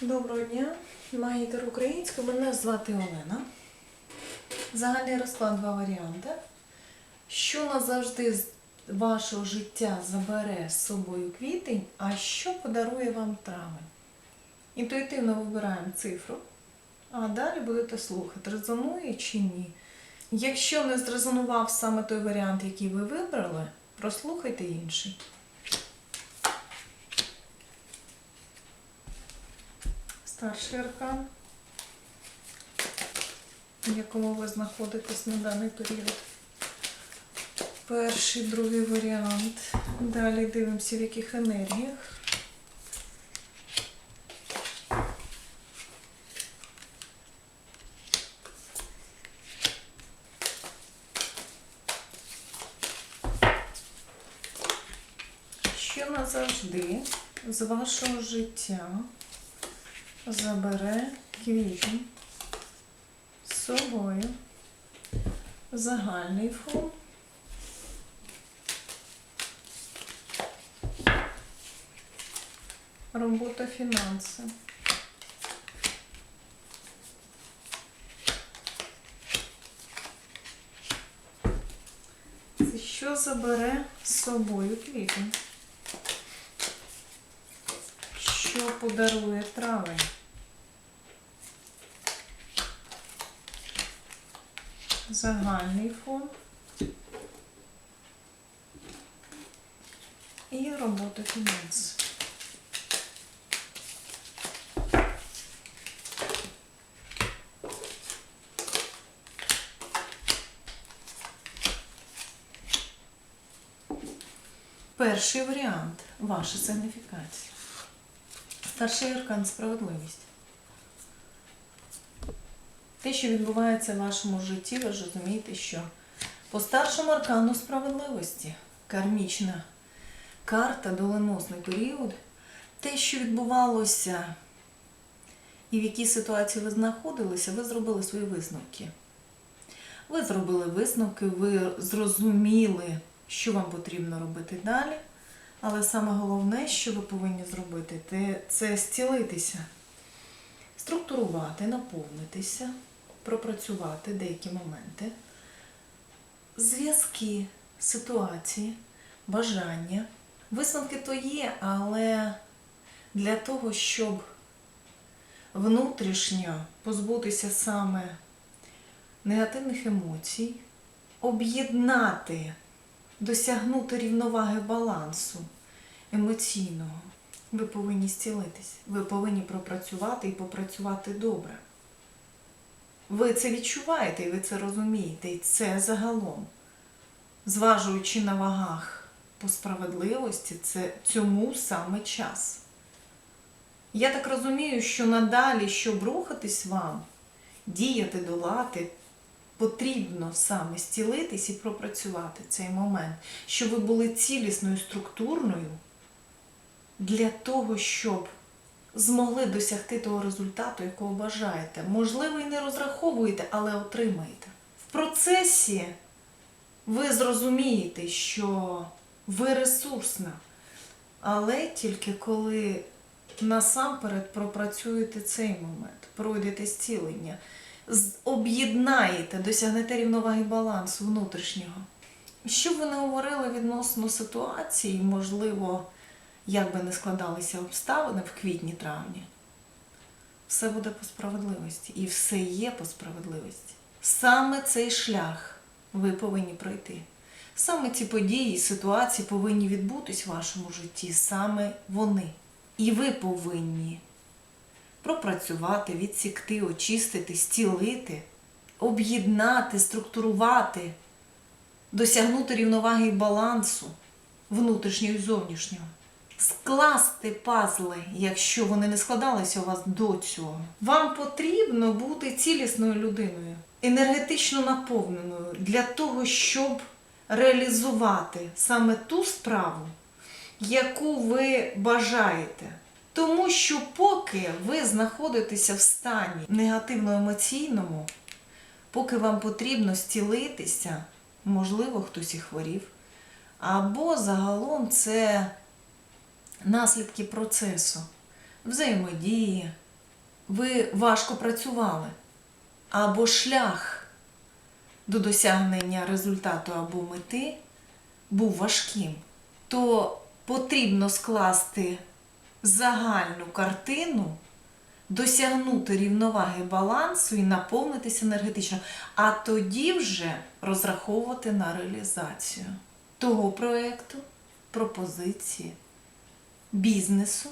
Доброго дня, магітер українською. Мене звати Олена. Загальний розклад два варіанти. Що назавжди з вашого життя забере з собою квітень, а що подарує вам травень? Інтуїтивно вибираємо цифру, а далі будете слухати, резонує чи ні. Якщо не зрезонував саме той варіант, який ви вибрали, прослухайте інший. Старший аркан, в якому ви знаходитесь на даний період. Перший, другий варіант. Далі дивимося, в яких енергіях. Що назавжди з вашого життя забере квітень з собою загальний фон. Робота фінанси. Це що забере з собою квітень? Що подарує травень? Загальний фон. І робота фінансів. Перший варіант ваша сигніфікація. Старший аркан справедливість. Те, що відбувається в вашому житті, ви ж розумієте, що по старшому аркану справедливості, кармічна карта, доленосний період, те, що відбувалося і в якій ситуації ви знаходилися, ви зробили свої висновки. Ви зробили висновки, ви зрозуміли, що вам потрібно робити далі. Але саме головне, що ви повинні зробити, це зцілитися, структурувати, наповнитися, пропрацювати деякі моменти, зв'язки, ситуації, бажання. Висновки то є, але для того, щоб внутрішньо позбутися саме негативних емоцій, об'єднати, досягнути рівноваги балансу емоційного, ви повинні зцілитись. Ви повинні пропрацювати і попрацювати добре. Ви це відчуваєте і ви це розумієте, і це загалом, зважуючи на вагах по справедливості, це цьому саме час. Я так розумію, що надалі, щоб рухатись вам, діяти, долати, потрібно саме зцілитись і пропрацювати цей момент, щоб ви були цілісною структурною для того, щоб змогли досягти того результату, якого бажаєте. Можливо, і не розраховуєте, але отримаєте. В процесі ви зрозумієте, що ви ресурсна, але тільки коли насамперед пропрацюєте цей момент, пройдете зцілення, об'єднаєте, досягнете рівноваги балансу внутрішнього. Що ви не говорили відносно ситуації, можливо, як би не складалися обставини в квітні-травні, все буде по справедливості. І все є по справедливості. Саме цей шлях ви повинні пройти. Саме ці події, ситуації повинні відбутись в вашому житті, саме вони. І ви повинні пропрацювати, відсікти, очистити, зцілити, об'єднати, структурувати, досягнути рівноваги і балансу внутрішнього і зовнішнього. Скласти пазли, якщо вони не складалися у вас до цього. Вам потрібно бути цілісною людиною, енергетично наповненою для того, щоб реалізувати саме ту справу, яку ви бажаєте. Тому що поки ви знаходитеся в стані негативно-емоційному, поки вам потрібно зцілитися, можливо, хтось і хворів, або загалом це наслідки процесу, взаємодії, ви важко працювали, або шлях до досягнення результату або мети був важким, то потрібно скласти загальну картину, досягнути рівноваги балансу і наповнитися енергетично, а тоді вже розраховувати на реалізацію того проєкту, пропозиції, бізнесу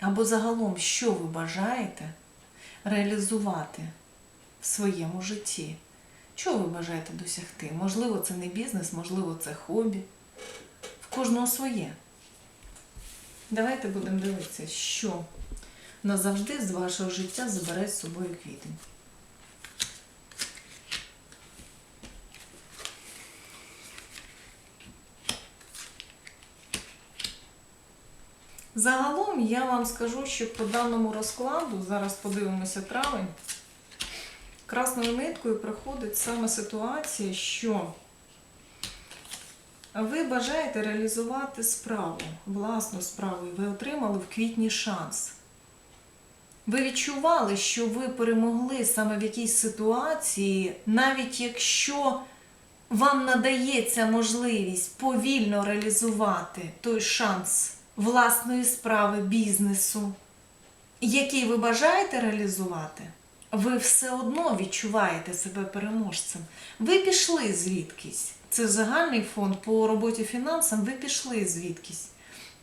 або загалом, що ви бажаєте реалізувати в своєму житті. Чого ви бажаєте досягти? Можливо, це не бізнес, можливо, це хобі. В кожного своє. Давайте будемо дивитися, що назавжди з вашого життя забере з собою квітень. Загалом я вам скажу, що по даному розкладу, зараз подивимося травень, красною ниткою проходить саме ситуація, що ви бажаєте реалізувати справу, власну справу, і ви отримали в квітні шанс. Ви відчували, що ви перемогли саме в якійсь ситуації, навіть якщо вам надається можливість повільно реалізувати той шанс власної справи, бізнесу, який ви бажаєте реалізувати, ви все одно відчуваєте себе переможцем. Ви пішли звідкись. Це загальний фонд по роботі фінансам, ви пішли звідкись.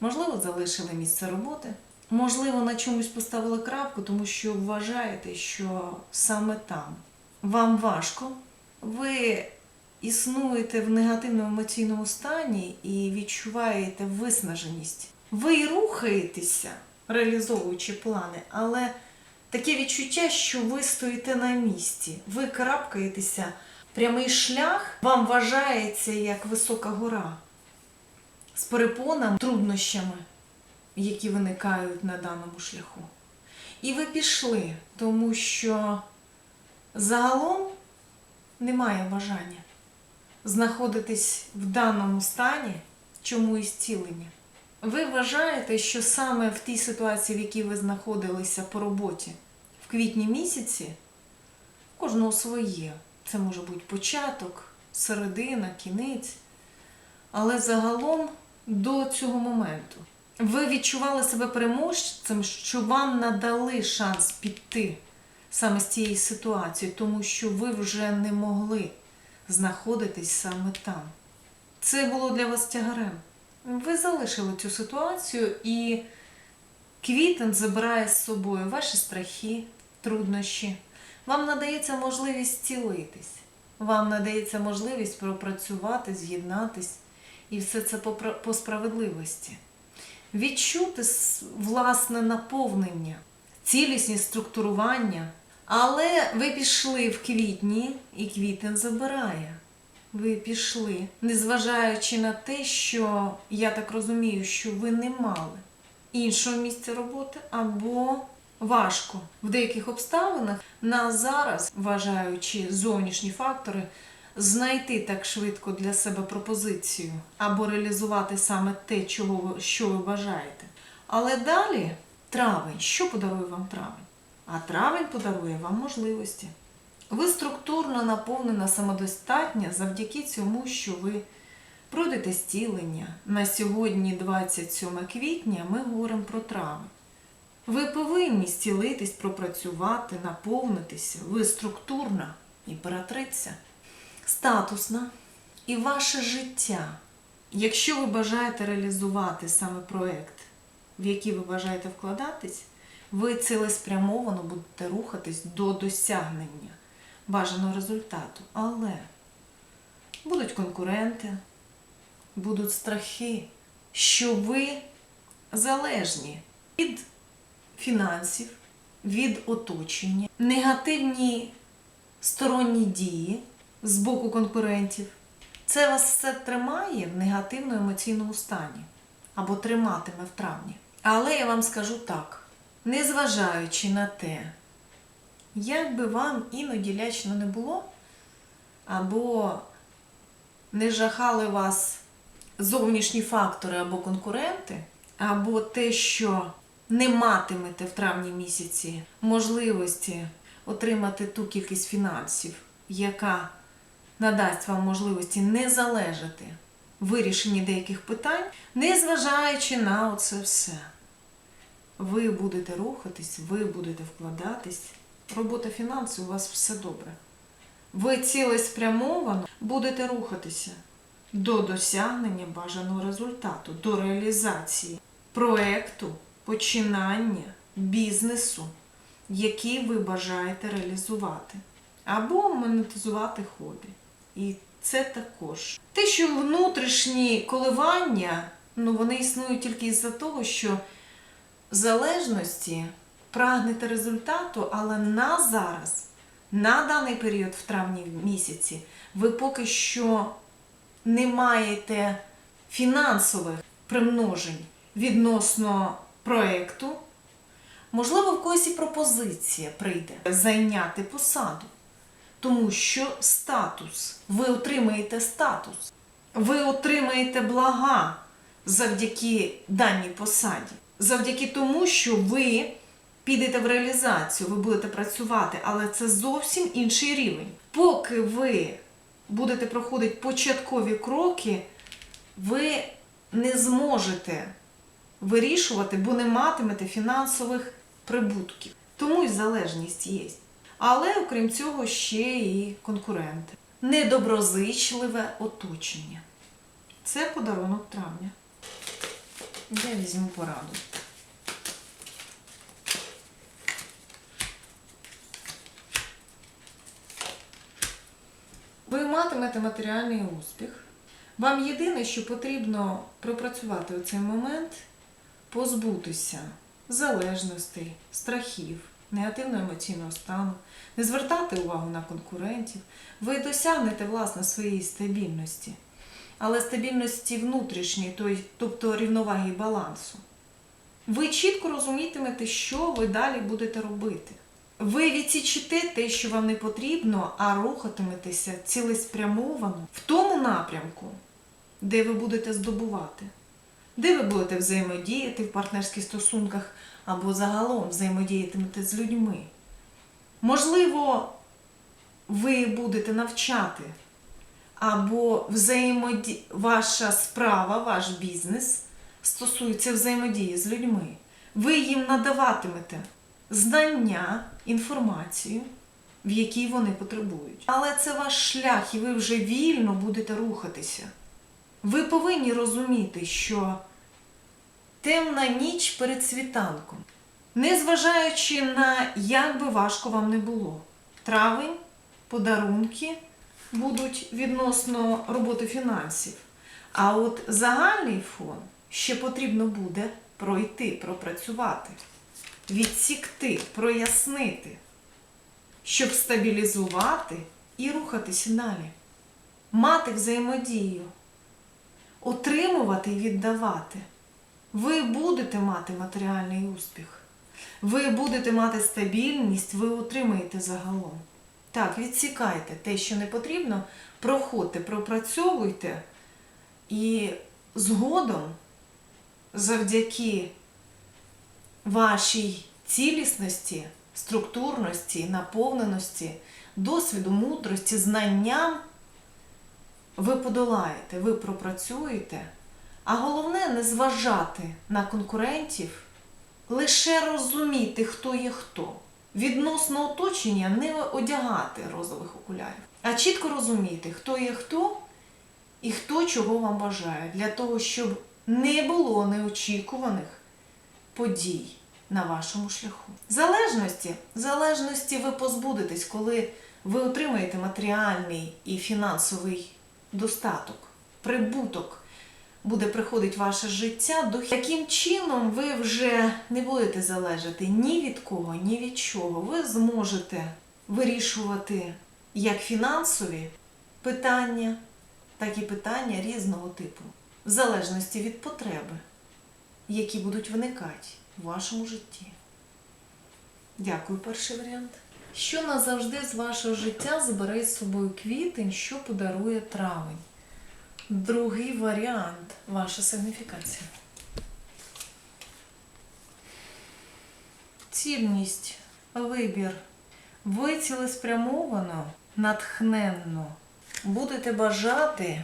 Можливо, залишили місце роботи. Можливо, на чомусь поставили крапку, тому що вважаєте, що саме там вам важко, ви існуєте в негативному емоційному стані і відчуваєте виснаженість. Ви рухаєтеся, реалізовуючи плани, але таке відчуття, що ви стоїте на місці, ви крапкаєтеся. Прямий шлях вам вважається як висока гора з перепонами, труднощами, які виникають на даному шляху. І ви пішли, тому що загалом немає бажання знаходитись в даному стані чомусь цілення. Ви вважаєте, що саме в тій ситуації, в якій ви знаходилися по роботі в квітні місяці, кожного своє. Це може бути початок, середина, кінець. Але загалом до цього моменту ви відчували себе переможцем, що вам надали шанс піти саме з цієї ситуації, тому що ви вже не могли знаходитись саме там. Це було для вас тягарем. Ви залишили цю ситуацію, і квітень забирає з собою ваші страхи, труднощі. Вам надається можливість цілитись, вам надається можливість пропрацювати, з'єднатись, і все це по, справедливості. Відчути власне наповнення, цілісність структурування. Але ви пішли в квітні, і квітень забирає. Ви пішли, незважаючи на те, що я так розумію, що ви не мали іншого місця роботи або важко в деяких обставинах на зараз, вважаючи зовнішні фактори, знайти так швидко для себе пропозицію або реалізувати саме те, чого ви, що ви бажаєте. Але далі травень, що подарує вам травень? А травень подарує вам можливості. Ви структурно наповнена самодостатня завдяки цьому, що ви пройдете зцілення. На сьогодні, 27 квітня, ми говоримо про травень. Ви повинні зцілитись, пропрацювати, наповнитися. Ви структурна імператриця, статусна і ваше життя. Якщо ви бажаєте реалізувати саме проект, в який ви бажаєте вкладатись, ви цілеспрямовано будете рухатись до досягнення бажаного результату. Але будуть конкуренти, будуть страхи, що ви залежні від фінансів, від оточення, негативні сторонні дії з боку конкурентів. Це вас все тримає в негативному емоційному стані або триматиме в травні. Але я вам скажу так: незважаючи на те, як би вам іноді лячно не було, або не жахали вас зовнішні фактори або конкуренти, або те, що не матимете в травні місяці можливості отримати ту кількість фінансів, яка надасть вам можливості не залежати в вирішенні деяких питань, незважаючи на оце все. Ви будете рухатись, ви будете вкладатись. Робота фінансів у вас все добре. Ви цілеспрямовано будете рухатися до досягнення бажаного результату, до реалізації проекту, починання бізнесу, який ви бажаєте реалізувати, або монетизувати хобі. І це також. Те, що внутрішні коливання, ну вони існують тільки із-за того, що залежності прагнете результату, але на зараз, на даний період в травні місяці, ви поки що не маєте фінансових примножень відносно проєкту. Можливо, в когось і пропозиція прийде зайняти посаду, тому що статус, ви отримаєте статус, ви отримаєте блага завдяки даній посаді, завдяки тому, що ви підете в реалізацію, ви будете працювати, але це зовсім інший рівень. Поки ви будете проходити початкові кроки, ви не зможете вирішувати, бо не матимете фінансових прибутків. Тому і залежність є. Але окрім цього, ще і конкуренти. Недоброзичливе оточення. Це подарунок травня. Я візьму пораду. Ви матимете матеріальний успіх. Вам єдине, що потрібно пропрацювати у цей момент, позбутися залежностей, страхів, негативного емоційного стану, не звертати увагу на конкурентів. Ви досягнете власне своєї стабільності, але стабільності внутрішньої, тобто рівноваги і балансу. Ви чітко розумітимете, що ви далі будете робити. Ви відсічите те, що вам не потрібно, а рухатиметеся цілеспрямовано в тому напрямку, де ви будете здобувати, де ви будете взаємодіяти в партнерських стосунках або загалом взаємодіятимете з людьми. Можливо, ви будете навчати, або взаємоді... ваша справа, ваш бізнес стосується взаємодії з людьми. Ви їм надаватимете знання, інформацію, в якій вони потребують. Але це ваш шлях, і ви вже вільно будете рухатися. Ви повинні розуміти, що темна ніч перед світанком, незважаючи на як би важко вам не було. Травень, подарунки будуть відносно роботи фінансів. А от загальний фон ще потрібно буде пройти, пропрацювати, відсікти, прояснити, щоб стабілізувати і рухатися далі, мати взаємодію, отримувати і віддавати. Ви будете мати матеріальний успіх. Ви будете мати стабільність, ви отримаєте загалом. Так, відсікайте те, що не потрібно, проходьте, пропрацьовуйте і згодом, завдяки вашій цілісності, структурності, наповненості, досвіду, мудрості, знанням, ви подолаєте, ви пропрацюєте. А головне не зважати на конкурентів, лише розуміти, хто є хто. Відносно оточення не одягати розових окулярів, а чітко розуміти, хто є хто і хто чого вам бажає, для того, щоб не було неочікуваних подій на вашому шляху. Залежності, залежності ви позбудетесь, коли ви отримаєте матеріальний і фінансовий достаток, прибуток буде приходити ваше життя, до яким чином ви вже не будете залежати ні від кого, ні від чого. Ви зможете вирішувати як фінансові питання, так і питання різного типу, в залежності від потреби, які будуть виникати в вашому житті. Дякую, перший варіант. Що назавжди з вашого життя забере з собою квітень, що подарує травень? Другий варіант ваша сигніфікація. цільність, вибір. Ви цілеспрямовано, натхненно будете бажати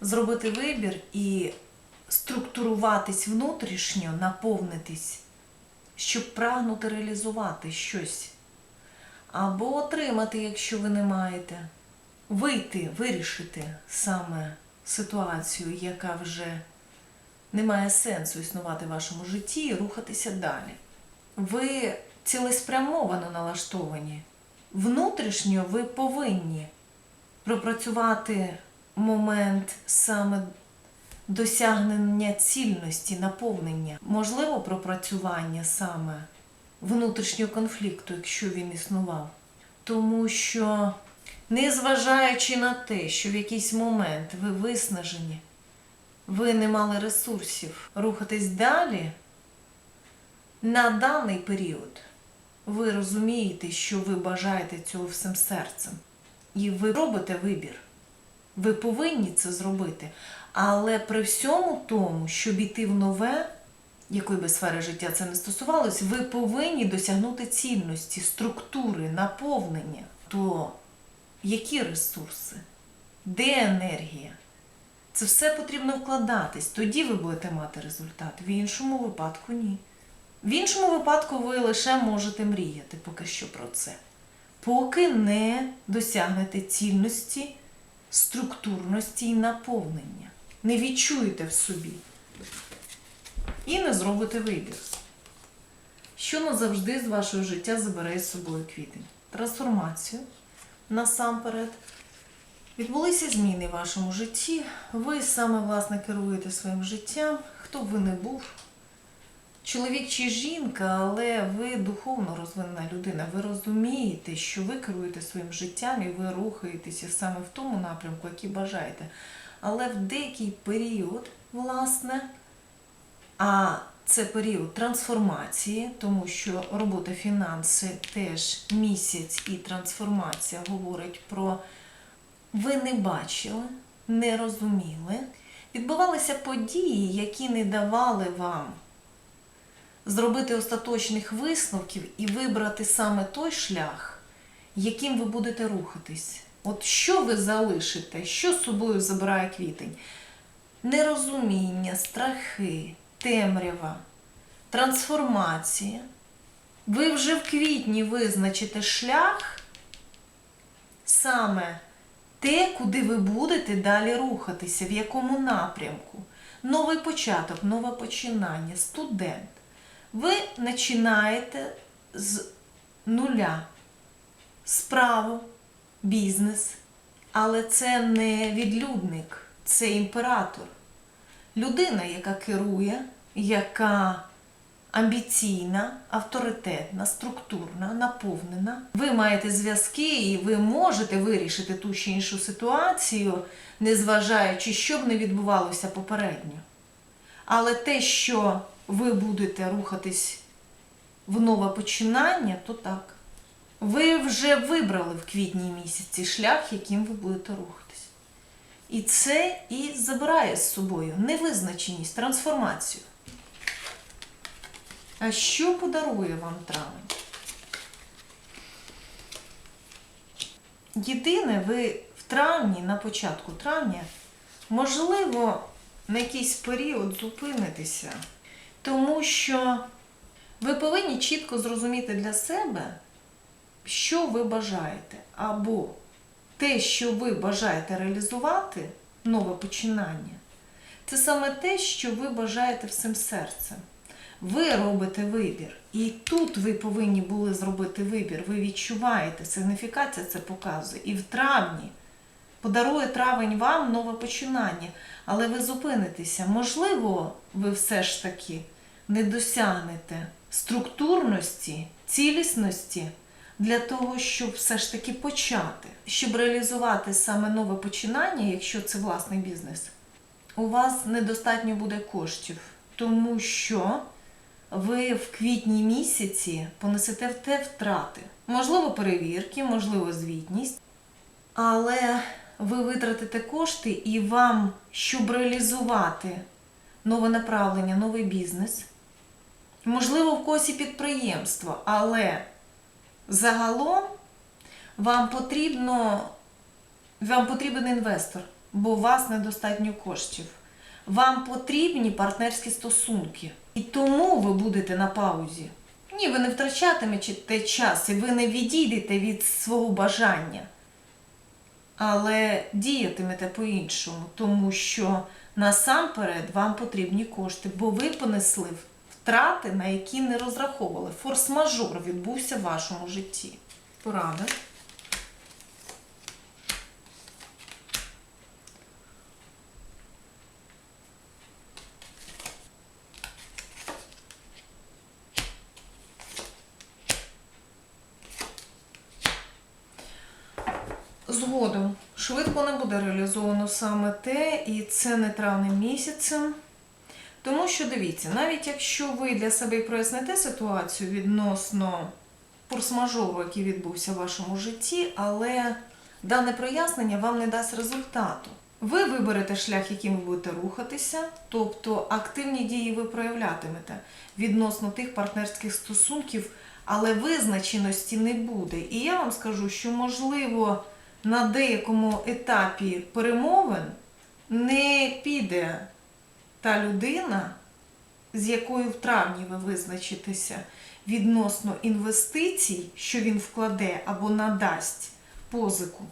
зробити вибір і структуруватись внутрішньо, наповнитись, щоб прагнути реалізувати щось. Або отримати, якщо ви не маєте. Вийти, вирішити саме ситуацію, яка вже не має сенсу існувати в вашому житті, і рухатися далі. Ви цілеспрямовано налаштовані. Внутрішньо ви повинні пропрацювати момент саме досягнення цільності, наповнення, можливо, пропрацювання саме внутрішнього конфлікту, якщо він існував. Тому що, незважаючи на те, що в якийсь момент ви виснажені, ви не мали ресурсів рухатись далі, на даний період ви розумієте, що ви бажаєте цього всім серцем. І ви робите вибір. Ви повинні це зробити. Але при всьому тому, щоб іти в нове, якої би сфери життя це не стосувалось, ви повинні досягнути цільності, структури, наповнення. То які ресурси? Де енергія? Це все потрібно вкладатись. Тоді ви будете мати результат. В іншому випадку ні. В іншому випадку ви лише можете мріяти поки що про це. Поки не досягнете цільності, структурності і наповнення. Не відчуєте в собі. І не зробите вибір. Що назавжди з вашого життя забере з собою квітень? Трансформацію насамперед. Відбулися зміни в вашому житті. Ви саме власне керуєте своїм життям, хто б ви не був. Чоловік чи жінка, але ви духовно розвинена людина. Ви розумієте, що ви керуєте своїм життям і ви рухаєтеся саме в тому напрямку, який бажаєте. Але в деякий період, власне, а це період трансформації, тому що робота фінанси теж місяць і трансформація говорить про ви не бачили, не розуміли. Відбувалися події, які не давали вам зробити остаточних висновків і вибрати саме той шлях, яким ви будете рухатись. От що ви залишите, що з собою забирає квітень? Нерозуміння, страхи, темрява, трансформація. Ви вже в квітні визначите шлях, саме те, куди ви будете далі рухатися, в якому напрямку. Новий початок, нове починання, студент. Ви починаєте з нуля справу, бізнес, але це не відлюдник, це імператор. Людина, яка керує, яка амбіційна, авторитетна, структурна, наповнена. Ви маєте зв'язки і ви можете вирішити ту чи іншу ситуацію, незважаючи, що б не відбувалося попередньо. Але те, що ви будете рухатись в нове починання, то так. Ви вже вибрали в квітні місяці шлях, яким ви будете рухатись. І це і забирає з собою невизначеність, трансформацію. А що подарує вам травень? Єдине, ви в травні, на початку травня, можливо, на якийсь період зупинитеся, тому що ви повинні чітко зрозуміти для себе, що ви бажаєте, або те, що ви бажаєте реалізувати, нове починання, це саме те, що ви бажаєте всім серцем. Ви робите вибір. І тут ви повинні були зробити вибір. Ви відчуваєте, сигніфікація це показує. І в травні подарує травень вам нове починання. Але ви зупинитеся. Можливо, ви все ж таки не досягнете структурності, цілісності для того, щоб все ж таки почати, щоб реалізувати саме нове починання, якщо це власний бізнес, у вас недостатньо буде коштів, тому що ви в квітні місяці понесете в те втрати. Можливо, перевірки, можливо, звітність. Але ви витратите кошти і вам, щоб реалізувати нове направлення, новий бізнес, можливо, в когось і підприємство, але загалом вам потрібно, вам потрібен інвестор, бо у вас недостатньо коштів. Вам потрібні партнерські стосунки. І тому ви будете на паузі. Ні, ви не втрачатимете час і ви не відійдете від свого бажання. Але діятимете по-іншому, тому що насамперед вам потрібні кошти, бо ви понесли втрати, на які не розраховували. Форс-мажор відбувся в вашому житті. Порада. Згодом швидко не буде реалізовано саме те, і це не травним місяцем. Тому що дивіться, навіть якщо ви для себе проясните ситуацію відносно форс-мажору, який відбувся в вашому житті, але дане прояснення вам не дасть результату. Ви виберете шлях, яким ви будете рухатися, тобто активні дії ви проявлятимете відносно тих партнерських стосунків, але визначеності не буде. І я вам скажу, що можливо на деякому етапі перемовин не піде та людина, з якою в травні ви визначитеся відносно інвестицій, що він вкладе або надасть позику.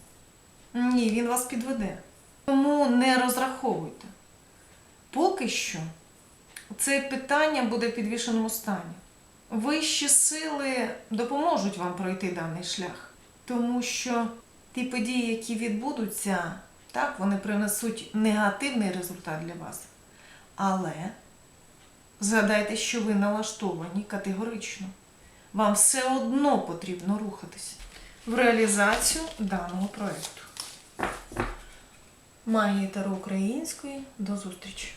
Ні, він вас підведе. Тому не розраховуйте. Поки що це питання буде в підвішеному стані. Вищі сили допоможуть вам пройти даний шлях, тому що ті події, які відбудуться, так, вони принесуть негативний результат для вас. Але згадайте, що ви налаштовані категорично. Вам все одно потрібно рухатися в реалізацію даного проєкту. Магія Таро української. До зустрічі!